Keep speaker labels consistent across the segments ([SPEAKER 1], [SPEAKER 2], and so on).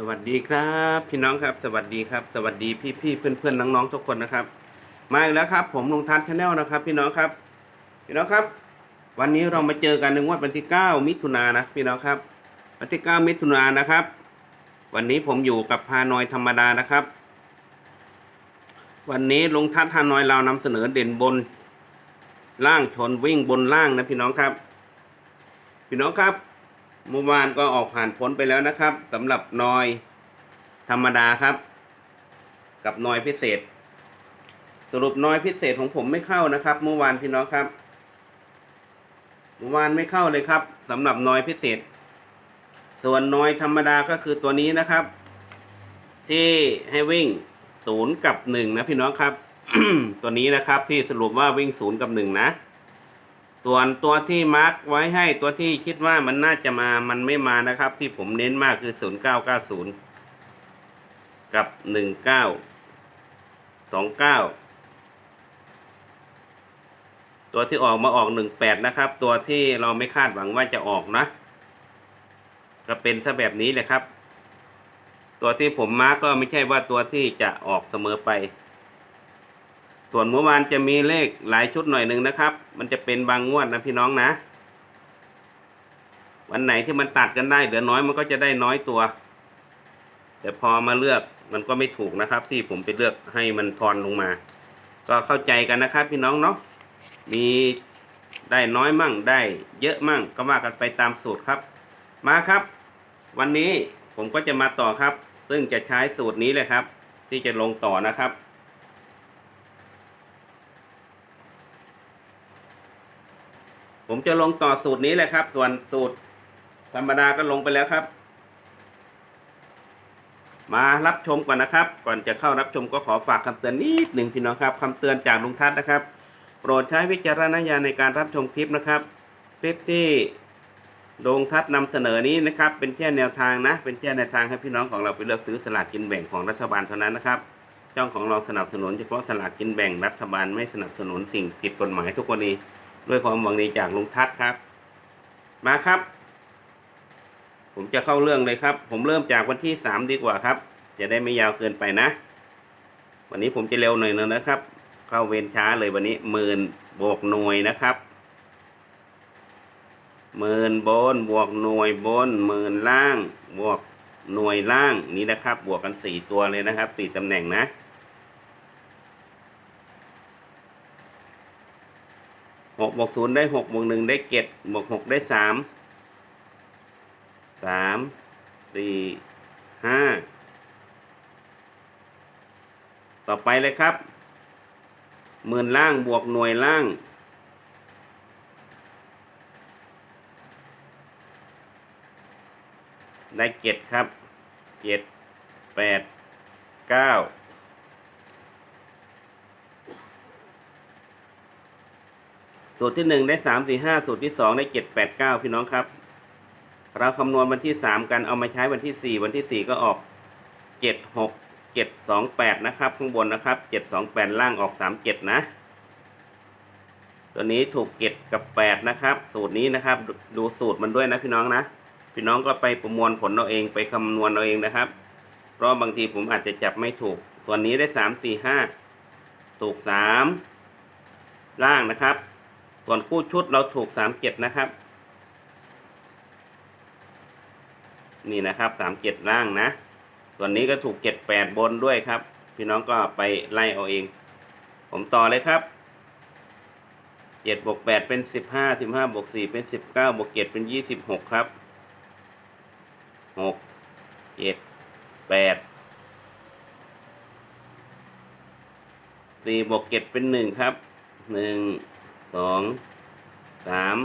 [SPEAKER 1] สวัสดีครับ พี่น้องครับ สวัสดีครับ สวัสดีพี่พี่เพื่อนเพื่อนน้องๆทุกคนนะครับ มาอีกแล้วครับ ผมลงทัศน์ชาแนลนะครับ พี่น้องครับพี่น้องครับ วันนี้เรามาเจอกันในงวดวันที่9มิถุนายนนะพี่น้องครับวันที่9มิถุนายนนะครับ วันนี้ผมอยู่กับพานอยธรรมดานะครับ วันนี้ลงทัศน์ฮานอยเรานำเสนอเด่นบนล่างชนวิ่งบนล่างนะพี่น้องครับ พี่น้องครับ เมื่อวานก็ออกผ่านพ้นไปแล้วนะครับสำหรับนอยธรรมดาครับ กับนอยพิเศษ สรุปนอยพิเศษของผมไม่เข้านะครับ เมื่อวานพี่น้องครับเมื่อวานไม่เข้าเลยครับสำหรับนอยพิเศษ ส่วนนอยธรรมดาก็คือตัวนี้นะครับ ที่ให้วิ่งศูนย์กับหนึ่งนะพี่น้องครับ ตัวนี้นะครับที่สรุปว่าวิ่งศูนย์กับหนึ่งนะ ส่วนตัวที่มาร์กไว้ให้ตัวที่คิดว่ามันน่าจะมามันไม่มานะครับ ที่ผมเน้นมากคือ 0990 กับ 1929 ตัวที่ออกมาออก 18 นะครับ ตัวที่เราไม่คาดหวังว่าจะออกนะ ก็เป็นซะแบบนี้เลยครับ ตัวที่ผมมาร์กก็ไม่ใช่ว่าตัวที่จะออกเสมอไป ส่วนเมื่อวานจะมีเลขหลายชุดหน่อยหนึ่งนะครับ มันจะเป็นบางงวดนะพี่น้องนะ วันไหนที่มันตัดกันได้เหลือน้อยมันก็จะได้น้อยตัว แต่พอมาเลือกมันก็ไม่ถูกนะครับ ที่ผมไปเลือกให้มันทอนลงมา ก็เข้าใจกันนะครับ พี่น้องเนาะ มีได้น้อยมั่งได้ เยอะมั่งก็ว่ากันไปตามสูตรครับ มาครับ วันนี้ผมก็จะมาต่อครับ ซึ่งจะใช้สูตรนี้เลยครับ ที่จะลงต่อนะครับ ผมจะลงต่อสูตรนี้เลยครับ ส่วนสูตรธรรมดาก็ลงไปแล้วครับ มารับชมก่อนนะครับ ก่อนจะเข้ารับชมก็ขอฝากคำเตือนนิดหนึ่งพี่น้องครับคำเตือนจากลุงทัศน์นะครับ โปรดใช้วิจารณญาณในการรับชมคลิปนะครับ คลิปที่ลุงทัศน์นำเสนอนี้นะครับ เป็นแค่แนวทางนะ เป็นแค่แนวทางให้พี่น้องของเราไปเลือกซื้อสลากกินแบ่งของรัฐบาลเท่านั้นนะครับช่องของเราสนับสนุนเฉพาะสลากกินแบ่งรัฐบาลไม่สนับสนุนสิ่งผิดกฎหมายทุกกรณี ด้วยความหวังดีจากลุงทัศครับ มาครับ ผมจะเข้าเรื่องเลยครับ ผมเริ่มจากวันที่สามดีกว่าครับ จะได้ไม่ยาวเกินไปนะ วันนี้ผมจะเร็วหน่อยนึงนะครับ เข้าเวรช้าเลยวันนี้หมื่นบวกหน่วยนะครับหมื่นบนบวกหน่วยบนหมื่นล่าง บวกหน่วยล่างนี้นะครับ บวกกันสี่ตัวเลยนะครับสี่ตำแหน่งนะ หก บวกศูนย์ได้หกบวกหนึ่งได้เจ็ดบวกหกได้สามสามสี่ห้าต่อไปเลยครับ หมื่นล่างบวกหน่วยล่าง ได้เจ็ดครับเจ็ดแปดเก้า สูตรที่หนึ่งได้สามสี่ห้าสูตรที่สองได้เจ็ดแปดเก้าพี่น้องครับ เราคำนวณวันที่สามกันเอามาใช้วันที่สี่วันที่สี่ก็ออกเจ็ดหกเจ็ดสองแปดนะครับข้างบนนะครับเจ็ดสองแปดล่างออกสามเจ็ดนะ ตัวนี้ถูกเจ็ดกับแปดนะครับ สูตรนี้นะครับดดูสูตรมันด้วยนะพี่น้องนะพี่น้องก็ไปประมวลผลเอาเองไปคำนวณเอาเองนะครับ เพราะบางทีผมอาจจะจับไม่ถูก ส่วนนี้ได้สามสี่ห้าถูกสามล่างนะครับ ส่วนคู่ชุดเราถูกสามเจ็ดนะครับ นี่นะครับสามเจ็ดล่างนะ ส่วนนี้ก็ถูกเจ็ดแปดบนด้วยครับ พี่น้องก็ไปไล่เอาเอง ผมต่อเลยครับเจ็ดบวกแปดเป็นสิบห้าสิบห้าบวกสี่เป็นสิบเก้าบวกเจ็ดเป็นยี่สิบหกครับหกเจ็ดแปดสี่บวกเจ็ดเป็นหนึ่งครับหนึ่ง สองสาม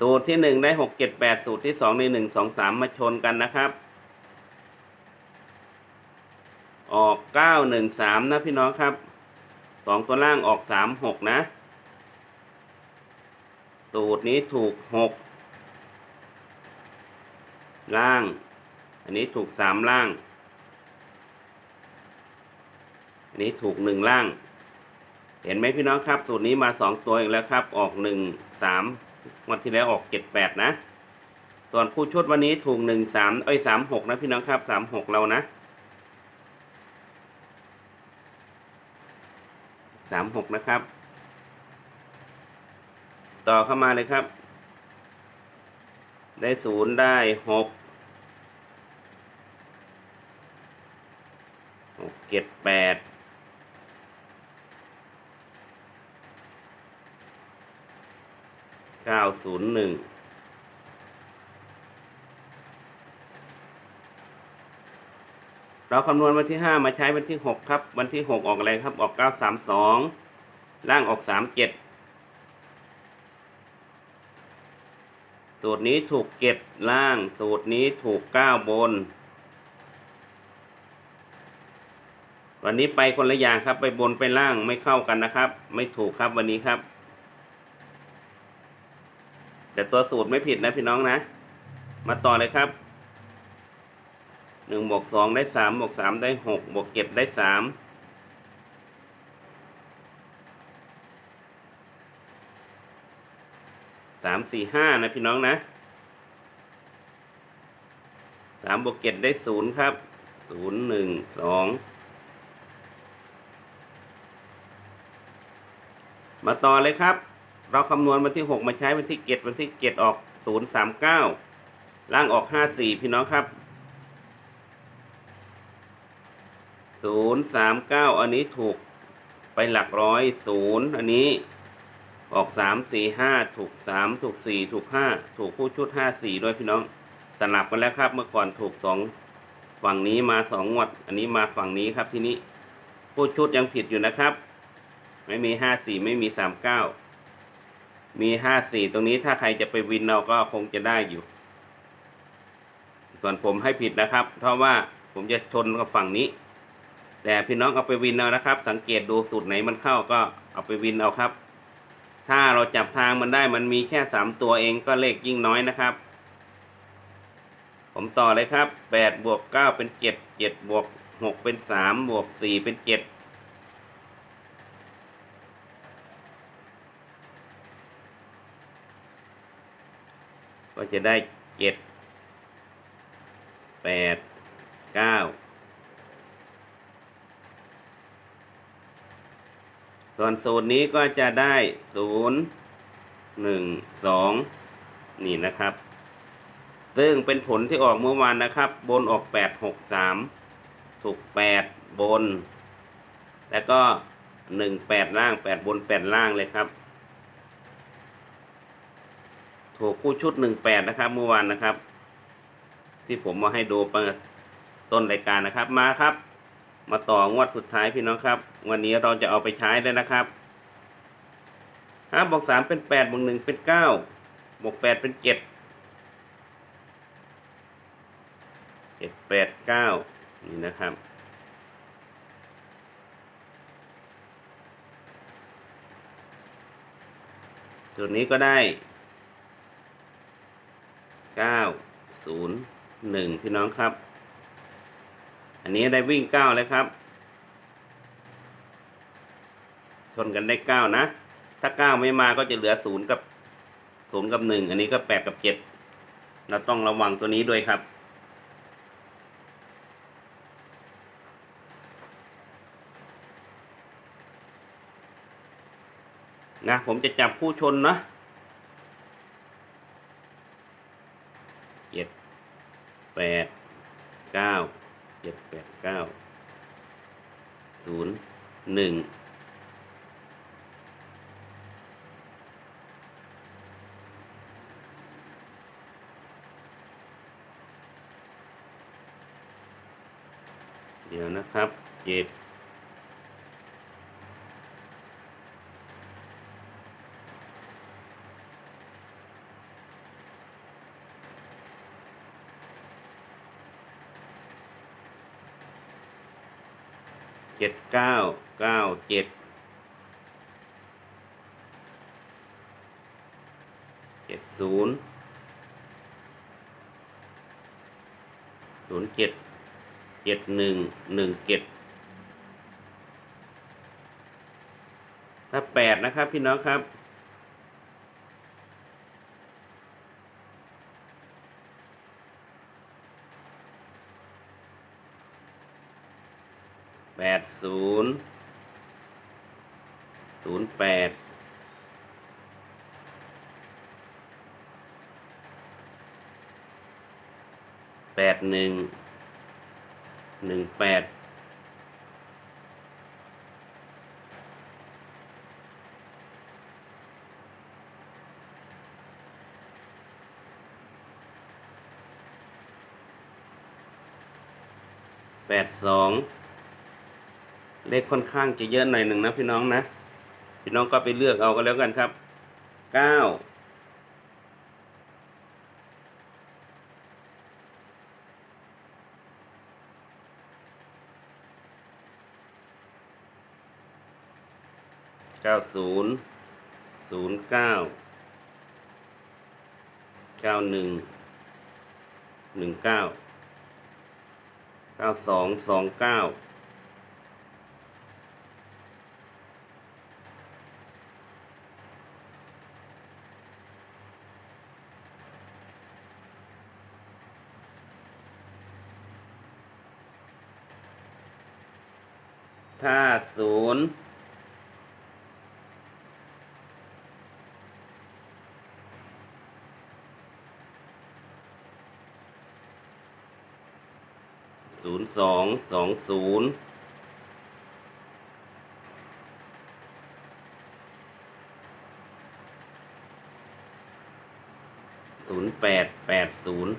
[SPEAKER 1] สูตรที่หนึ่งได้หกเจ็ดแปดสูตรที่สองในหนึ่งสองสามมาชนกันนะครับ ออกเก้าหนึ่งสามนะพี่น้องครับสองตัวล่างออกสามหกนะ สูตรนี้ถูกหกล่าง อันนี้ถูกสามล่าง อันนี้ถูกหนึ่งล่าง เห็นไหมพี่น้องครับ สูตรนี้มาสองตัวอีกแล้วครับ ออกหนึ่งสามวันที่แล้วออกเจ็ดแปดนะ ส่วนคู่ชุดวันนี้ถูกหนึ่งสามเอ้ยสามหกนะพี่น้องครับสามหกเรานะสามหกนะครับ ต่อเข้ามาเลยครับ ได้ศูนย์ได้หกหกเจ็ดแปด ก้าศูนย์หนึ่งเราคำนวณวันที่ห้ามาใช้วันที่หกครับ วันที่หกออกอะไรครับ ออกเก้าสามสองล่างออกสามเจ็ดสูตรนี้ถูกเก็บล่าง สูตรนี้ถูกก้าบน วันนี้ไปคนละอย่างครับ ไปบนไปล่างไม่เข้ากันนะครับ ไม่ถูกครับวันนี้ครับ แต่ตัวสูตรไม่ผิดนะพี่น้องนะ มาต่อเลยครับหนึ่งบวกสองได้สามบวกสามได้หกบวกเจ็ดได้สามสามสี่ห้านะพี่น้องนะสามบวกเจ็ดได้ศูนย์ครับศูนย์หนึ่งสองมาต่อเลยครับ เราคำนวณวันที่หกมาใช้วันที่เจ็ดวันที่เจ็ดออกศูนย์สามเก้าล่างออกห้าสี่พี่น้องครับศูนย์สามเก้าอันนี้ถูกไปหลักร้อยศูนย์อันนี้ออกสามสี่ห้าถูกสามถูกสี่ถูกห้าถูกคู่ชุดห้าสี่ด้วยพี่น้องสลับกันแล้วครับ เมื่อก่อนถูกสองฝั่งนี้มาสองวด อันนี้มาฝั่งนี้ครับทีนี้คู่ชุดยังผิดอยู่นะครับ ไม่มีห้าสี่ไม่มีสา มีห้าสี่ตรงนี้ถ้าใครจะไปวินเราก็คงจะได้อยู่ ส่วนผมให้ผิดนะครับ เพราะว่าผมจะชนกับฝั่งนี้ แต่พี่น้องเอาไปวินเอานะครับ สังเกตดูสูตรไหนมันเข้าก็เอาไปวินเอาครับ ถ้าเราจับทางมันได้มันมีแค่สามตัวเองก็เลขยิ่งน้อยนะครับ ผมต่อเลยครับแปดบวกเก้าเป็นเจ็ดเจ็ดบวกหกเป็นสามบวกสี่เป็นเจ็ด ก็จะได้เจ็ดแปดเก้าส่วนสูตรนี้ก็จะได้ศูนย์หนึ่งสองนี่นะครับ ซึ่งเป็นผลที่ออกเมื่อวานนะครับ บนออกแปดหกสามถูกแปดบน แล้วก็หนึ่งแปดล่างแปดบนแปดล่างเลยครับ ถูกคู่ชุดหนึ่งแปดนะครับ เมื่อวานนะครับ ที่ผมมาให้ดูเปิดต้นรายการนะครับมาครับ มาต่องวดสุดท้ายพี่น้องครับ วันนี้เราจะเอาไปใช้เลยนะครับห้าบวกสามเป็นแปดบวกหนึ่งเป็นเก้าบวกแปดเป็นเจ็ดเจ็ดแปดเก้านี่นะครับตัวนี้ก็ได้ เก้าศูนย์หนึ่งพี่น้องครับ อันนี้ได้วิ่งเก้าเลยครับ ชนกันได้เก้านะ ถ้าเก้าไม่มาก็จะเหลือศูนย์กับศูนย์กับหนึ่งอันนี้ก็แปดกับเจ็ดเราต้องระวังตัวนี้ด้วยครับนะผมจะจับคู่ชนนะเจ็ดแปดเก้าเจ็ดแปดเก้าศูนย์หนึ่งเดี๋ยวนะครับเจ็ด เก้าเก้าเจ็ดเจ็ดศูนย์ศูนย์เจ็ดเจ็ดหนึ่งหนึ่งเจ็ดถ้าแปดนะครับพี่น้องครับ แปดศูนย์ศูนย์แปดแปดหนึ่งหนึ่งแปดแปดสอง เลขค่อนข้างจะเยอะหน่อยหนึ่งนะพี่น้องนะ พี่น้องก็ไปเลือกเอาก็แล้วกันครับเก้าเก้าศูนย์ศูนย์เก้าเก้าหนึ่งหนึ่งเก้าเก้าสองสองเก้า ถ้าศู นย์ศูนย์สองสองศูนย์ศูนย์แปดแปดศูนย์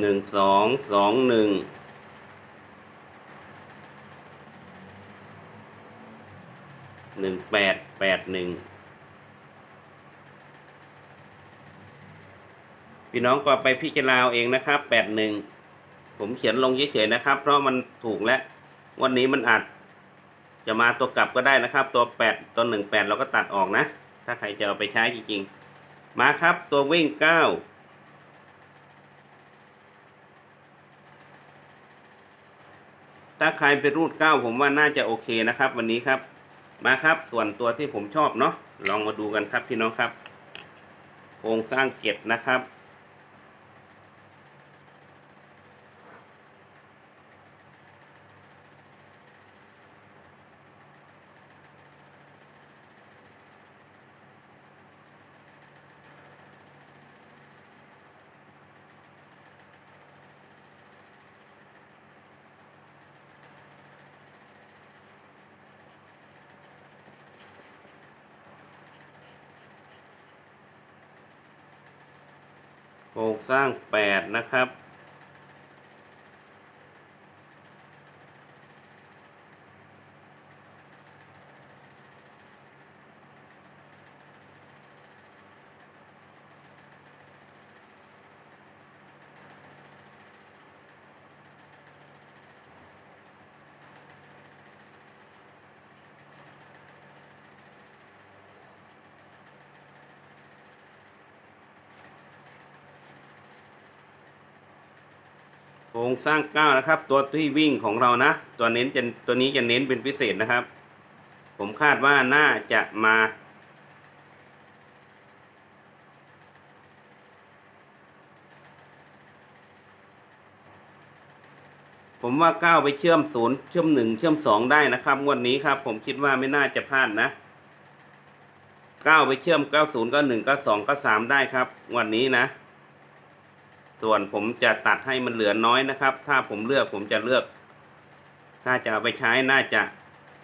[SPEAKER 1] หนึ่งสองสองหนึ่งหนึ่งแปดแปดหนึ่งพี่น้องก็ไปพิจารณาเอาเองนะครับแปดหนึ่งผมเขียนลงเฉยๆนะครับ เพราะมันถูกแล้ว วันนี้มันอาจจะมาตัวกลับก็ได้นะครับ ตัวแปดตัวหนึ่งแปดเราก็ตัดออกนะ ถ้าใครจะเอาไปใช้จริงๆ มาครับตัววิ่งเก้า ถ้าใครไปรูดเก้าผมว่าน่าจะโอเคนะครับ วันนี้ครับ มาครับส่วนตัวที่ผมชอบเนาะลองมาดูกันครับพี่น้องครับโครงสร้างเก็ดนะครับ รงสร้างแปดนะครับ โครงสร้างเก้านะครับ ตัวที่วิ่งของเรานะ ตัวเน้นจะตัวนี้จะเน้นเป็นพิเศษนะครับ ผมคาดว่าน่าจะมาผมว่าเก้าไปเชื่อมศูนย์เชื่อมหนึ่งเชื่อมสองได้นะครับงวดนี้ครับ ผมคิดว่าไม่น่าจะพลาดนะเก้าไปเชื่อมเก้าศูนย์ก็หนึ่งก็สองก็สามได้ครับ วันนี้นะ ส่วนผมจะตัดให้มันเหลือน้อยนะครับ ถ้าผมเลือกผมจะเลือก ถ้าจะเอาไปใช้น่าจะ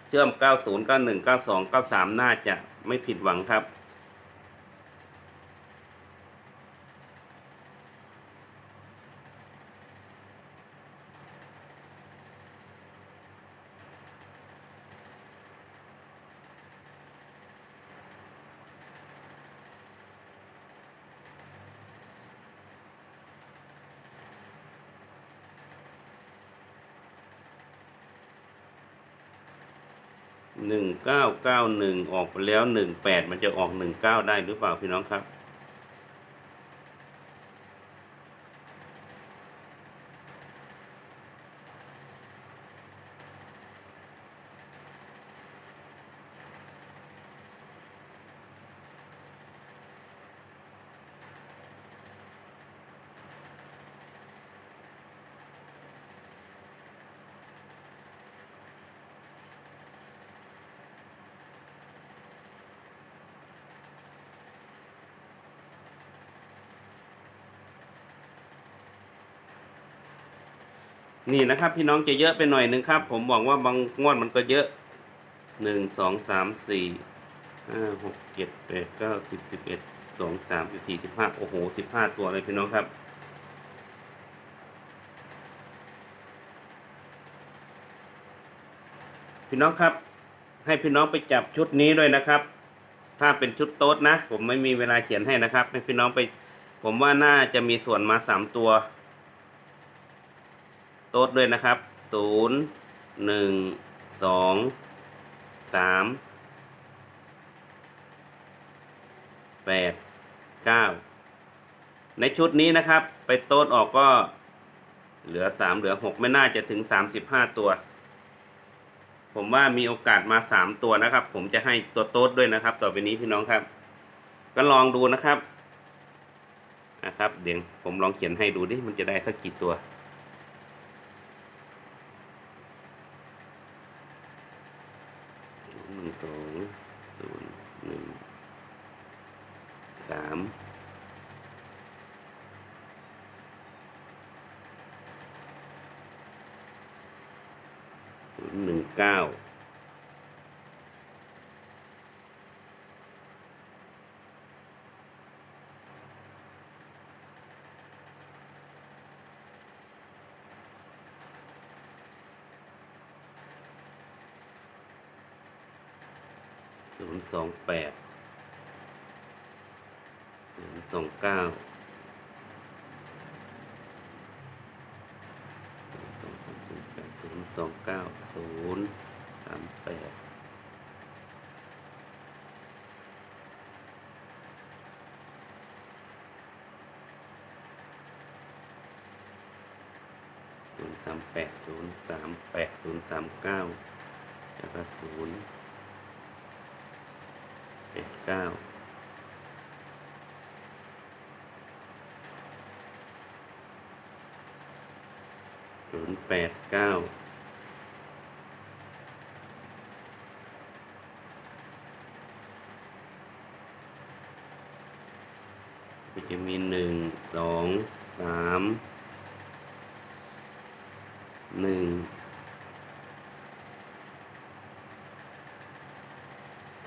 [SPEAKER 1] เชื่อม 90 91 92 93 น่าจะไม่ผิดหวังครับ หนึ่งเก้าเก้าหนึ่งออกไปแล้วหนึ่งแปดมันจะออกหนึ่งเก้าได้หรือเปล่าพี่น้องครับ นี่นะครับพี่น้องจะเยอะไปหน่อยหนึ่งครับ ผมบอกว่าบางงวดมันก็เยอะหนึ่งสองสามสี่ห้าหกเจ็ดแปดเก้าสิบสิบเอ็ดสองสามสิบสี่สิบห้าโอ้โหสิบห้าตัวเลยพี่น้องครับ พี่น้องครับ ให้พี่น้องไปจับชุดนี้ด้วยนะครับ ถ้าเป็นชุดโต๊ดนะ ผมไม่มีเวลาเขียนให้นะครับ ให้พี่น้องไป ผมว่าน่าจะมีส่วนมาสามตัว โต๊ดด้วยนะครับศูนย์หนึ่งสองสามแปดเก้าในชุดนี้นะครับ ไปโต๊ดออกก็เหลือสามเหลือหกไม่น่าจะถึงสามสิบห้าตัว ผมว่ามีโอกาสมาสามตัวนะครับ ผมจะให้ตัวโต๊ดด้วยนะครับ ต่อไปนี้พี่น้องครับ ก็ลองดูนะครับนะครับ เดี๋ยวผมลองเขียนให้ดูดิมันจะได้สักกี่ตัว หนึ่งสองศูนย์หนึ่งสามศูนย์หนึ่ง เก้าศูนย์สองแปดศูนย์สองเก้าศูนย์ส องเก้าศูนย์สามแปดศูนย์สามแปดศูนย์สามแปดศูนย์สามเก้าแล้วก็ศูนย์เจ็ดเก้าศูนย์แปดเก้า ก็จะมีหนึ่งสองสามหนึ่ง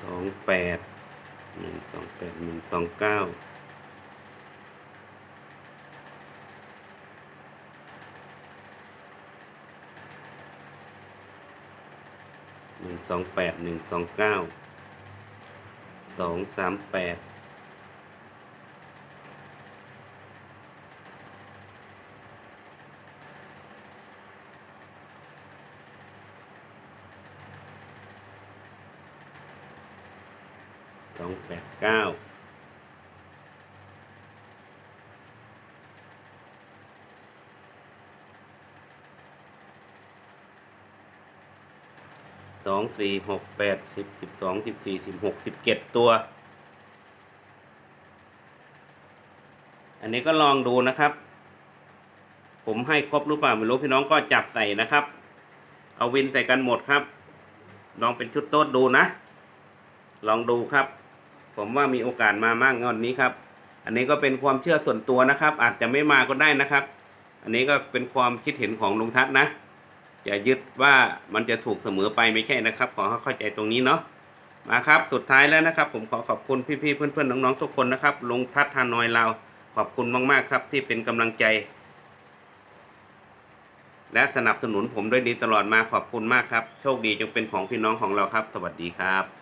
[SPEAKER 1] สองแปดหนึ่งสองแปดหนึ่งสองเก้าหนึ่งสองแปดหนึ่งสองเก้าสองสามแปด สองแปดเก้าสองสี่หกแปดสิบสิบสองสิบสี่สิบหกสิบเจ็ดตัว อันนี้ก็ลองดูนะครับ ผมให้ครบหรือเปล่าไม่รู้พี่น้องก็จับใส่นะครับ เอาวินใส่กันหมดครับ ลองเป็นชุดโต๊ดดูนะ ลองดูครับ ผมว่ามีโอกาสมามากงอนนี้ครับ อันนี้ก็เป็นความเชื่อส่วนตัวนะครับ อาจจะไม่มาก็ได้นะครับ อันนี้ก็เป็นความคิดเห็นของลุงทัศน์นะอย่ายึดว่ามันจะถูกเสมอไปไม่ใช่นะครับ ขอให้เข้าใจตรงนี้เนาะมาครับ สุดท้ายแล้วนะครับ ผมขอขอบคุณพี่ๆเพื่อนๆน้องๆทุกคนนะครับลุงทัศน์ฮานอยเราขอบคุณมากๆครับ ที่เป็นกำลังใจ และสนับสนุนผมด้วยดีตลอดมาขอบคุณมากครับ โชคดีจงเป็นของพี่น้องของเราครับ สวัสดีครับ